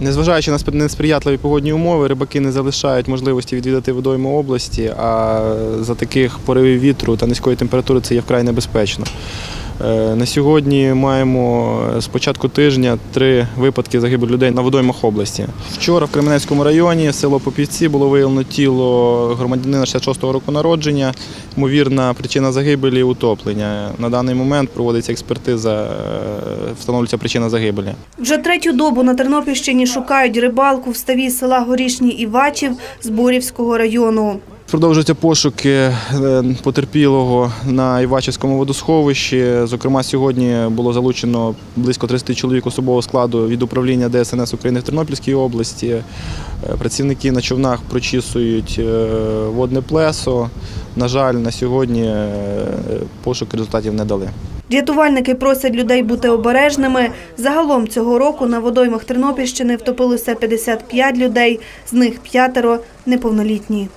Незважаючи на несприятливі погодні умови, рибаки не залишають можливості відвідати водойми області, а за таких поривів вітру та низької температури це є вкрай небезпечно. Е, На сьогодні маємо з початку тижня три випадки загибелі людей на водоймах області. Вчора в Кременецькому районі, село Попівці, було виявлено тіло громадянина 66-го року народження. Ймовірна причина загибелі утоплення. На даний момент проводиться експертиза, е, встановлюється причина загибелі. Вже третю добу на Тернопільщині шукають рибалку в ставі села Горішній Івачів з Борівського району. Продовжуються пошуки е, потерпілого на Івачівському водосховищі. Зокрема, сьогодні було залучено близько 30 чоловік особового складу від управління ДСНС України в Тернопільській області. Е, Працівники на човнах прочісують е, водне плесо. На жаль, на сьогодні е, пошук результатів не дали. Рятувальники просять людей бути обережними. Загалом цього року на водоймах Тернопільщини втопилося 55 людей, з них п'ятеро неповнолітні.